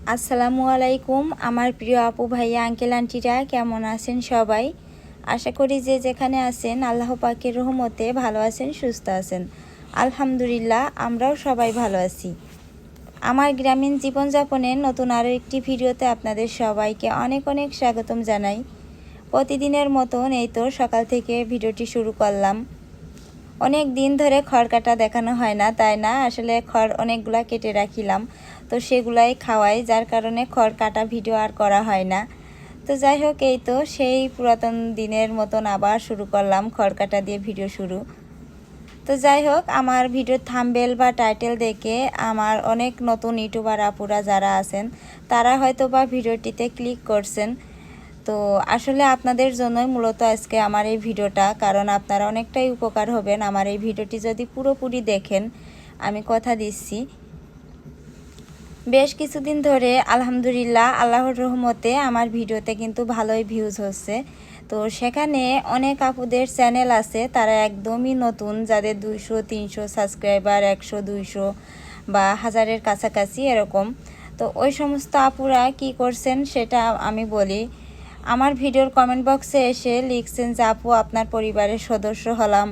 আসসালামু আলাইকুম, আমার প্রিয় আপু ভাইয়া, আঙ্কেল, আন্টিরা, কেমন আছেন সবাই? আশা করি যে যেখানে আছেন, আল্লাহ পাকের রহমতে ভালো আছেন, সুস্থ আছেন। আলহামদুলিল্লাহ, আমরাও সবাই ভালো আছি। আমার গ্রামীণ জীবনযাপনের নতুন আরও একটি ভিডিওতে আপনাদের সবাইকে অনেক অনেক স্বাগতম জানাই। প্রতিদিনের মতন এই তো সকাল থেকে ভিডিওটি শুরু করলাম। অনেক দিন ধরে খড় কাটা দেখানো হয় না, তাই না? আসলে খড় অনেকগুলা কেটে রাখিলাম। তো সেগুলাই খাওয়াই, যার কারণে খড় কাটা ভিডিও আর করা হয় না। তো যাই হোক, এই তো সেই পুরাতন দিনের মতন আবার শুরু করলাম খড় কাটা দিয়ে ভিডিও শুরু। তো যাই হোক, আমার ভিডিওর থাম্বেল বা টাইটেল দেখে আমার অনেক নতুন ইউটিউবার আপুরা যারা আছেন, তারা হয়তো বা ভিডিওটিতে ক্লিক করছেন। তো আসলে আপনাদের জন্যই মূলত আজকে আমার এই ভিডিওটা, কারণ আপনারা অনেকটাই উপকার হবেন। আমার এই ভিডিওটি যদি পুরোপুরি দেখেন, আমি কথা দিচ্ছি। বেশ কিছুদিন ধরে আলহামদুলিল্লাহ আল্লাহর রহমতে আমার ভিডিওতে কিন্তু ভালোই ভিউজ হচ্ছে। তো সেখানে অনেক আপুদের চ্যানেল আছে, তারা একদমই নতুন, যাদের দুইশো, তিনশো সাবস্ক্রাইবার একশো, দুইশো বা হাজারের কাছাকাছি এরকম। তো ওই সমস্ত আপুরা কি করছেন সেটা আমি বলি। আমার ভিডিওর কমেন্ট বক্সে এসে লিখছেন, যে আপু, আপনার পরিবারের সদস্য হলাম,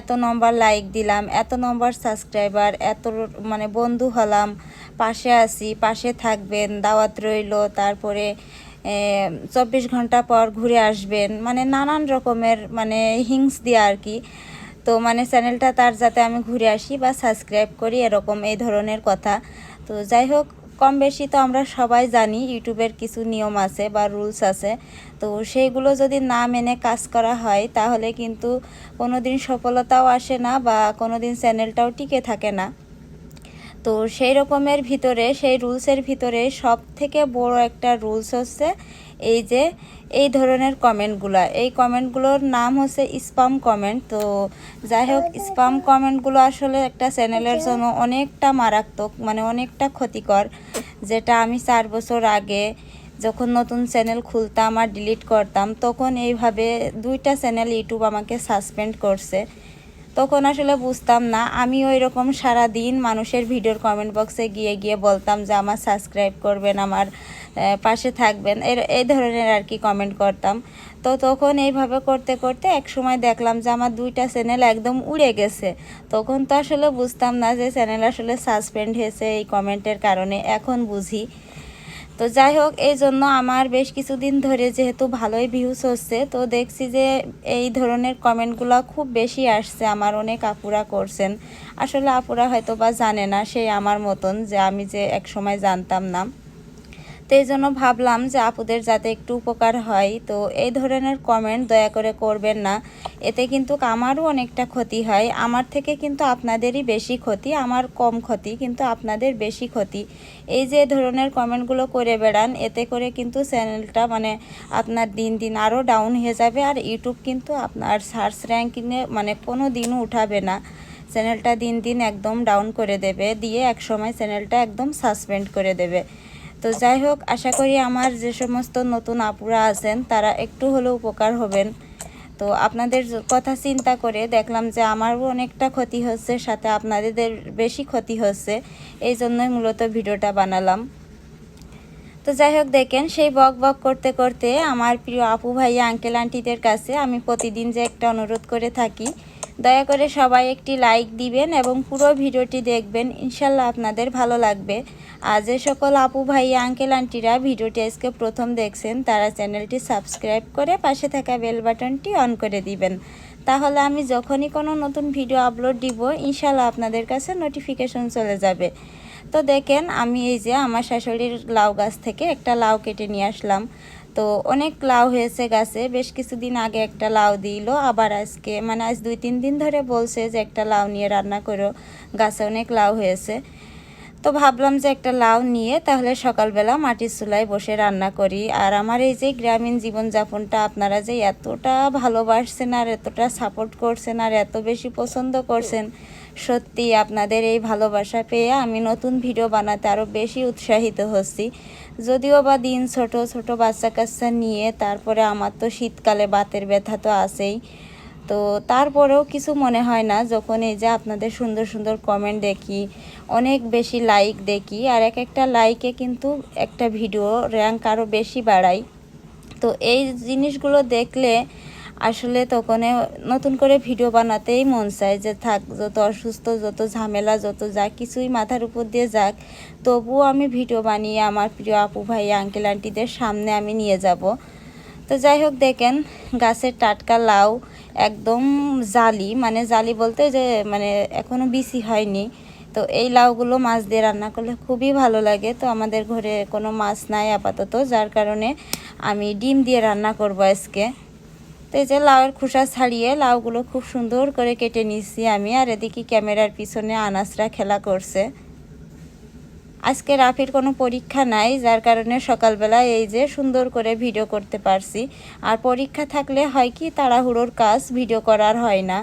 এত নম্বর লাইক দিলাম, এত নম্বর সাবস্ক্রাইবার এত মানে বন্ধু হলাম, পাশে আসি পাশে থাকবেন, দাওয়াত রইল, তারপরে চব্বিশ ঘণ্টা পর ঘুরে আসবেন মানে নানান রকমের মানে হিংস দিয়ে আর কি। তো মানে চ্যানেলটা তার যাতে আমি ঘুরে আসি বা সাবস্ক্রাইব করি, এরকম, এই ধরনের কথা। তো যাই হোক কম বেশি তো আমরা সবাই জানি, ইউটিউবের কিছু নিয়ম আছে বা রুলস আছে। তো সেইগুলো যদি না মেনে কাজ করা হয়, তাহলে কিন্তু কোনো দিন সফলতাও আসে না বা কোনো দিন চ্যানেলটাও টিকে থাকে না। তো সেই রকমের ভিতরে, সেই রুলসের ভিতরে সব থেকে বড় একটা রুলস হচ্ছে এই যে, এই ধরনের কমেন্টগুলো এই কমেন্টগুলোর নাম হচ্ছে স্পাম কমেন্ট তো যাই হোক স্পাম কমেন্টগুলো আসলে একটা চ্যানেলের জন্য অনেকটা মারাত্মক মানে অনেকটা ক্ষতিকর। যেটা আমি চার বছর আগে যখন নতুন চ্যানেল খুলতাম আর ডিলিট করতাম, তখন এইভাবে দুইটা চ্যানেল ইউটিউব আমাকে সাসপেন্ড করছে। তখন আসলে বুঝতাম না। আমি ওই রকম সারাদিন মানুষের ভিডিওর কমেন্ট বক্সে গিয়ে গিয়ে বলতাম যে, আমার সাবস্ক্রাইব করবেন, আমার পাশে থাকবেন। এর এই ধরনের আর কি কমেন্ট করতাম। তো তখন এইভাবে করতে করতে এক সময় দেখলাম যে, আমার দুইটা চ্যানেল একদম উড়ে গেছে। তখন তো আসলে বুঝতাম না যে চ্যানেল আসলে সাসপেন্ড হয়েছে এই কমেন্টের কারণে। এখন বুঝি। তো যাই হোক, এই জন্য আমার বেশ কিছুদিন ধরে যেহেতু ভালোই ভিউজ হচ্ছে, তো দেখছি যে এই ধরনের কমেন্টগুলো খুব বেশি আসছে আমার অনেক আপুরা করছেন। আসলে আপুরা হয়তো বা জানে না, সেই আমার মতন যে আমি যে এক সময় জানতাম না। তো এই জন্য ভাবলাম যে আপুদের যাতে একটু উপকার হয়। তো এই ধরনের কমেন্ট দয়া করে করবেন না। এতে কিন্তু আমারও অনেকটা ক্ষতি হয়। আমার থেকে কিন্তু আপনাদেরই বেশি ক্ষতি, আমার কম ক্ষতি, কিন্তু আপনাদের বেশি ক্ষতি। এই যে ধরনের কমেন্টগুলো করে বেড়ান, এতে করে কিন্তু চ্যানেলটা মানে আপনার দিন দিন আরও ডাউন হয়ে যাবে আর ইউটিউব কিন্তু আপনার সার্চ র্যাঙ্কিংয়ে মানে কোনো দিনও উঠাবে না। চ্যানেলটা দিন দিন একদম ডাউন করে দেবে, দিয়ে এক সময় চ্যানেলটা একদম সাসপেন্ড করে দেবে। তো যাই হোক, আশা করি আমার যে সমস্ত নতুন আপুরা আছেন, তারা একটু হলেও উপকার হবেন। তো আপনাদের কথা চিন্তা করে দেখলাম যে আমারও অনেকটা ক্ষতি হচ্ছে, সাথে আপনাদের বেশি ক্ষতি হচ্ছে। এই জন্যই মূলত ভিডিওটা বানালাম। তো যাই হোক, দেখেন, সেই বক বক করতে করতে আমার প্রিয় আপু ভাইয়া আঙ্কেল আন্টিদের কাছে আমি প্রতিদিন যে একটা অনুরোধ করে থাকি দয়া করে সবাই একটি লাইক দিবেন এবং পুরো ভিডিওটি দেখবেন। ইনশাল্লাহ আপনাদের ভালো লাগবে। আর যে সকল আপু ভাই আঙ্কেল আন্টিরা ভিডিওটি আজকে প্রথম দেখছেন, তারা চ্যানেলটি সাবস্ক্রাইব করে পাশে থাকা বেল বাটনটি অন করে দিবেন। তাহলে আমি যখনই কোনো নতুন ভিডিও আপলোড দিব, ইনশাল্লাহ আপনাদের কাছে নোটিফিকেশন চলে যাবে। তো দেখেন, আমি এই যে আমার শাশুড়ির লাউ গাছ থেকে একটা লাউ কেটে নিয়ে আসলাম। তো অনেক লাউ হয়েছে গাছে। বেশ কিছুদিন আগে একটা লাউ দিল। আবার আজকে মানে আজ দুই তিন দিন ধরে বলছে যে একটা লাউ নিয়ে রান্না করো। গাছে অনেক লাউ হয়েছে। তো ভাবলাম যে একটা লাউ নিয়ে তাহলে সকালবেলা মাটির চুলায় বসে রান্না করি। আর আমার এই যে গ্রামীণ জীবনযাপনটা, আপনারা যে এতটা ভালোবাসছেন আর এতটা সাপোর্ট করছেন আর এত বেশি পছন্দ করছেন সত্যি আপনাদের এই ভালোবাসা পেয়ে আমি নতুন ভিডিও বানাতে আরও বেশি উৎসাহিত হচ্ছি। যদিও বা দিন ছোট ছোট বাচ্চা কাচ্চা নিয়ে তারপরে আমার তো শীতকালে বাতের ব্যথা তো আছেই। তো তারপরেও কিছু মনে হয় না, যখন এই যে আপনাদের সুন্দর সুন্দর কমেন্ট দেখি, অনেক বেশি লাইক দেখি, আর এক একটা লাইকে কিন্তু একটা ভিডিও র্যাঙ্ক আরও বেশি বাড়ায় তো এই জিনিসগুলো দেখলে আসলে তখন নতুন করে ভিডিও বানাতেই মন চায় যে থাক, যত অসুস্থ, যত ঝামেলা, যত যা কিছুই মাথার উপর দিয়ে যাক, তবুও আমি ভিডিও বানিয়ে আমার প্রিয় আপু ভাই আঙ্কেল আন্টিদের সামনে আমি নিয়ে যাব। তো যাই হোক, দেখেন গাছের টাটকা লাউ একদম জালি মানে জালি বলতে যে মানে এখনও বিসি হয়নি। তো এই লাউগুলো মাছ দিয়ে রান্না করলে খুবই ভালো লাগে। তো আমাদের ঘরে কোনো মাছ নাই আপাতত, যার কারণে আমি ডিম দিয়ে রান্না করব আজকে। তো এই যে লাউয়ের খোসা ছাড়িয়ে লাউগুলো খুব সুন্দর করে কেটে নিচ্ছি আমি, আর এদিকে ক্যামেরার পিছনে আনাসরা খেলা করছে। আজকে রাফির কোনো পরীক্ষা নাই, যার কারণে সকালবেলা এই যে সুন্দর করে ভিডিও করতে পারছি। আর পরীক্ষা থাকলে হয় কি, তাড়াহুড়োর কাজ ভিডিও করার হয় না।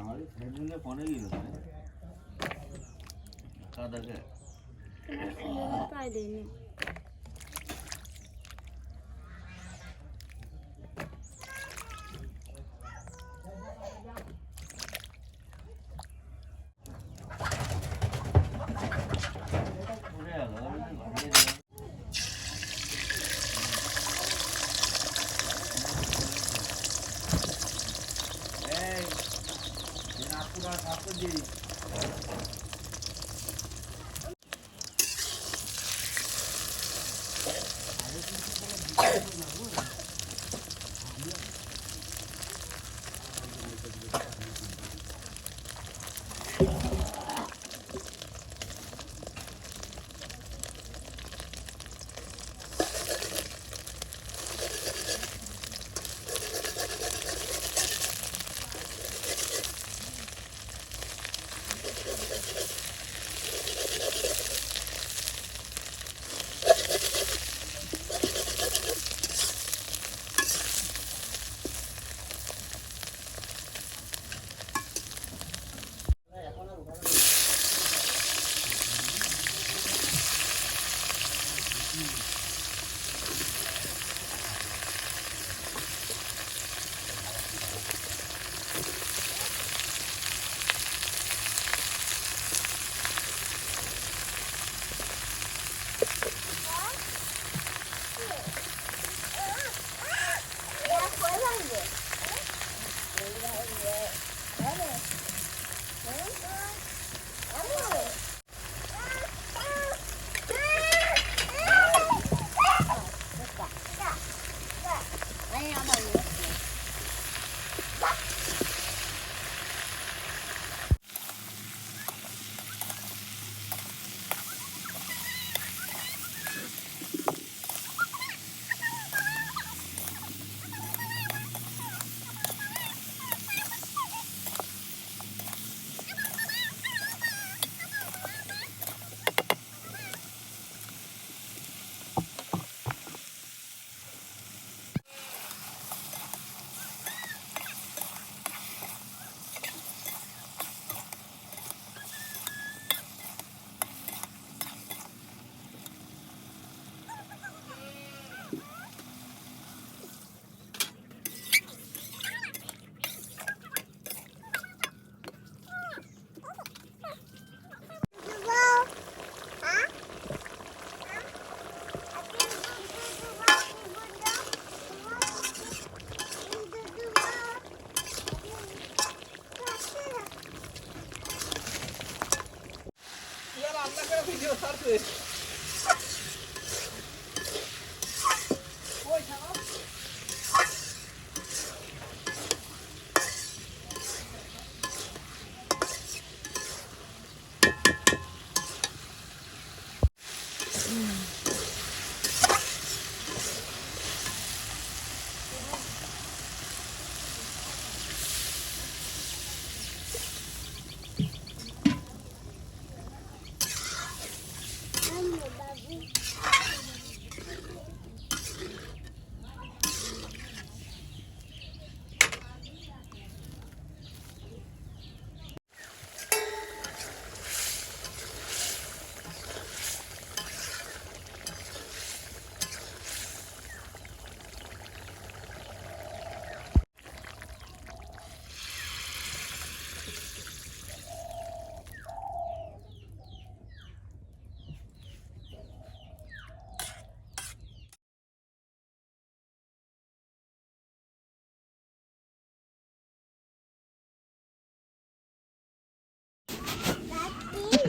আমার Terus, ini. こ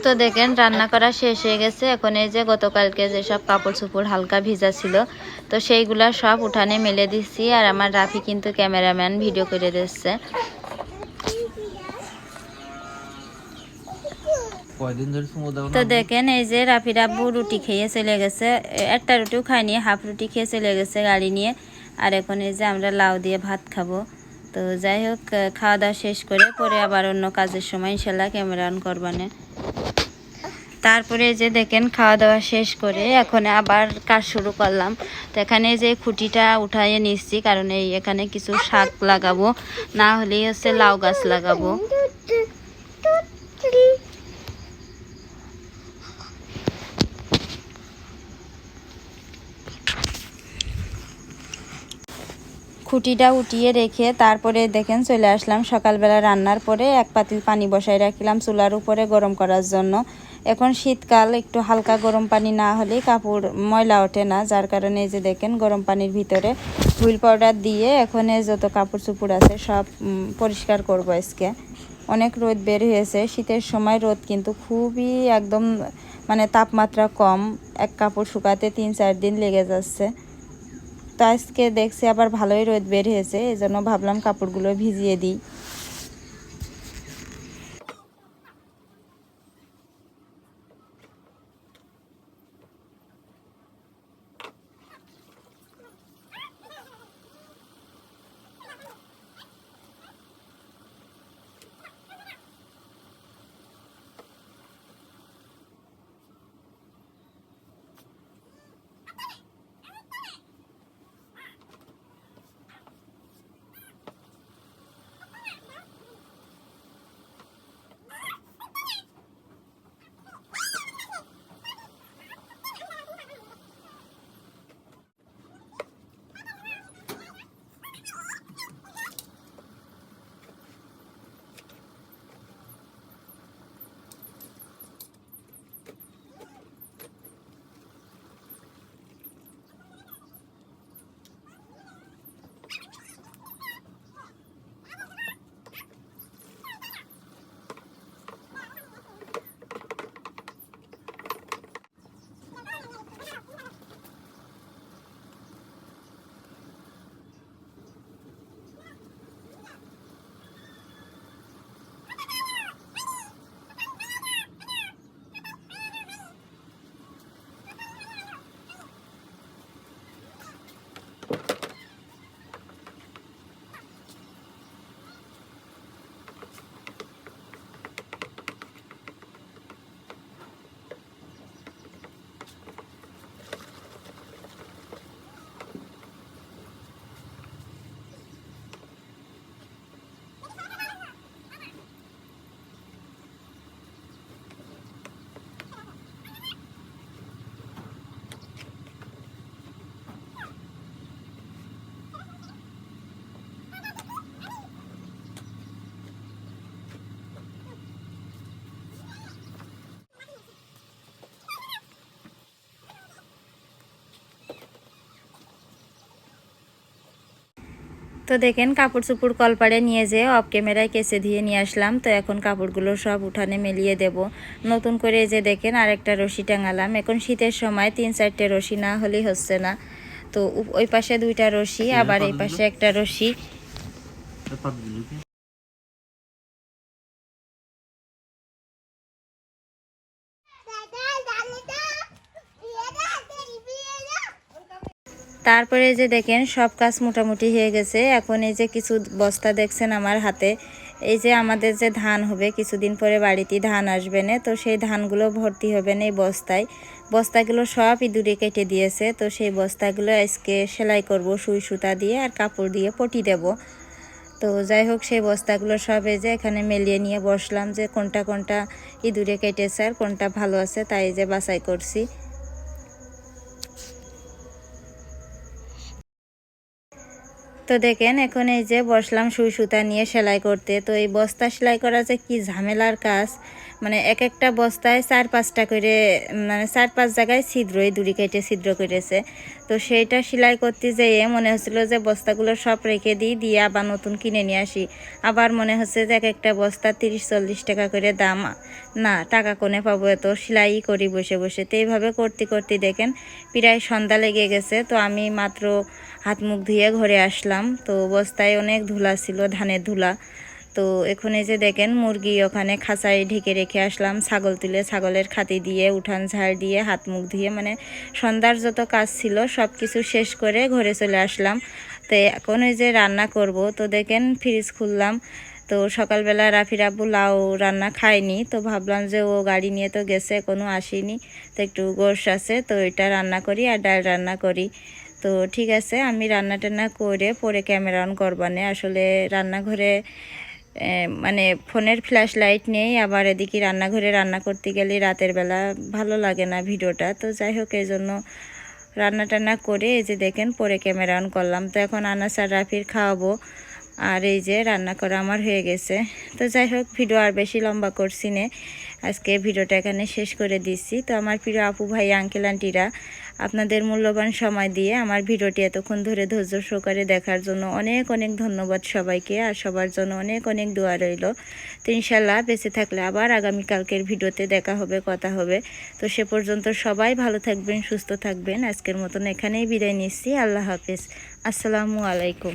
তো দেখেন রান্না করা শেষ হয়ে গেছে। এখন এই যে গতকালকে যেসব কাপড় চোপড় হালকা ভিজা ছিল তো সেইগুলা সব উঠানে মেলে দিচ্ছি আর আমার রাফি কিন্তু ক্যামেরাম্যান ভিডিও করে দিচ্ছে। তো দেখেন এই যে রাফি রাব্বু রুটি খেয়ে চলে গেছে। একটা রুটিও খায়নি হাফ রুটি খেয়ে চলে গেছে গাড়ি নিয়ে। আর এখন এই যে আমরা লাউ দিয়ে ভাত খাব। তো যাই হোক খাওয়া দাওয়া শেষ করে পরে আবার অন্য কাজের সময় ইনশাল্লাহ ক্যামেরা অন করবানে। তারপরে যে দেখেন খাওয়া দাওয়া শেষ করে এখন আবার কাজ শুরু করলাম। তো এখানে যে খুঁটিটা উঠাইয়ে নিচ্ছি, কারণ এই এখানে কিছু শাক লাগাবো, না হলেই হচ্ছে লাউ গাছ লাগাবো। খুঁটিটা উঠিয়ে রেখে তারপরে দেখেন চলে আসলাম সকালবেলা রান্নার পরে এক পাতিল পানি বসাই রাখলাম চুলার উপরে গরম করার জন্য। এখন শীতকাল, একটু হালকা গরম পানি না হলে কাপড় ময়লা ওঠে না, যার কারণে এই যে দেখেন গরম পানির ভিতরে হুইল পাউডার দিয়ে এখন যত কাপড় চুপড় আছে সব পরিষ্কার করব আজকে। অনেক রোদ বের হয়েছে, শীতের সময় রোদ কিন্তু খুবই একদম মানে তাপমাত্রা কম, এক কাপড় শুকাতে তিন চার দিন লেগে যাচ্ছে। তো আজকে দেখছি আবার ভালোই রোদ বের হয়েছে এই জন্য ভাবলাম কাপড়গুলো ভিজিয়ে দিই। তো দেখেন কাপড় চুপড় কলপাড়ে নিয়ে যেয়ে অফ ক্যামেরায় কেসে দিয়ে নিয়ে আসলাম। তো এখন কাপড়গুলো সব উঠানে মেলিয়ে দেব। নতুন করে যে দেখেন আরেকটা রশি টাঙালাম। এখন শীতের সময় তিন চারটে রশি না হলেই হচ্ছে না। তো ওই পাশে দুইটা রশি আবার এই পাশে একটা রশি পাতগুলো কি তারপরে যে দেখেন, সব কাজ মোটামুটি হয়ে গেছে। এখন এই যে কিছু বস্তা দেখছেন আমার হাতে। এই যে আমাদের যে ধান হবে, কিছুদিন পরে বাড়িতে ধান আসবে না। তো সেই ধানগুলো ভর্তি হবে না এই বস্তায়। বস্তাগুলো সব ইঁদুরে কেটে দিয়েছে। তো সেই বস্তাগুলো আজকে সেলাই করব, সুই সুতা দিয়ে আর কাপড় দিয়ে পটি দেব। তো যাই হোক, সেই বস্তাগুলো সব এই যে এখানে মেলিয়ে নিয়ে বসলাম যে কোনটা কোনটা ইঁদুরে কেটেছে আর কোনটা ভালো আছে, তাই যে বাছাই করছি। তো দেখেন, এখন এই যে বসলাম সুই সুতা নিয়ে সেলাই করতে। তো এই বস্তা সেলাই করা যে কি ঝামেলার কাজ? মানে এক একটা বস্তায় চার পাঁচটা করে মানে চার পাঁচ জায়গায় ছিদ্রই দড়ি কেটে ছিদ্র করেছে। তো সেইটা সেলাই করতে যেয়ে মনে হচ্ছিল যে বস্তাগুলো সব রেখে দিই, দিয়ে আবার নতুন কিনে নিয়ে আসি। আবার মনে হচ্ছে যে এক একটা বস্তা তিরিশ, চল্লিশ টাকা করে দাম। না, টাকা কোনে পাবো এত? সেলাই করি বসে বসে। তো এইভাবে করতে করতে দেখেন, প্রায় সন্ধ্যা লেগে গেছে। তো আমি মাত্র হাত মুখ ধুয়ে ঘরে আসলাম। তো বস্তায় অনেক ধুলা ছিল, ধানের ধুলা। তো এখন এই যে দেখেন, মুরগি ওখানে খাঁচায় ঢেকে রেখে আসলাম, ছাগল তুলে ছাগলের খাতি দিয়ে, উঠান ঝাড় দিয়ে, হাত মুখ ধুয়ে মানে সন্ধ্যার যত কাজ ছিল সব কিছু শেষ করে ঘরে চলে আসলাম। তো এখন ওই যে রান্না করব, তো দেখেন ফ্রিজ খুললাম। তো সকালবেলা রাফির আব্বু লাউ রান্না খায়নি, তো ভাবলাম যে ও গাড়ি নিয়ে তো গেছে কোনো আসেনি। তো একটু গোশ আছে, তো এটা রান্না করি আর ডাল রান্না করি। তো ঠিক আছে, আমি রান্না টান্না করে পরে ক্যামেরা অন করবানে আসলে রান্নাঘরে মানে ফোনের ফ্ল্যাশ লাইট নেই, আবার এদিকে রান্নাঘরে রান্না করতে গেলে রাতের বেলা ভালো লাগে না ভিডিওটা। তো যাই হোক এই জন্য রান্না টান্না করে এই যে দেখেন, পরে ক্যামেরা অন করলাম। তো এখন আনাস আর রাফির খাওয়াবো। আর এই যে রান্না করা আমার হয়ে গেছে। তো যাই হোক, ভিডিও আর বেশি লম্বা করছি নে। আজকে ভিডিওটা এখানে শেষ করে দিচ্ছি। তো আমার প্রিয় আপু ভাই, আঙ্কেল, আন্টিরা আপনাদের মূল্যবান সময় দিয়ে আমার ভিডিওটি এতক্ষণ ধরে ধৈর্য সহকারে দেখার জন্য অনেক অনেক ধন্যবাদ সবাইকে আর সবার জন্য অনেক অনেক দোয়া রইল। তো ইনশাল্লাহ বেঁচে থাকলে আবার আগামীকালকের ভিডিওতে দেখা হবে, কথা হবে। তো সে পর্যন্ত সবাই ভালো থাকবেন, সুস্থ থাকবেন। আজকের মতন এখানেই বিদায় নিচ্ছি। আল্লাহ হাফেজ। আসসালামু আলাইকুম।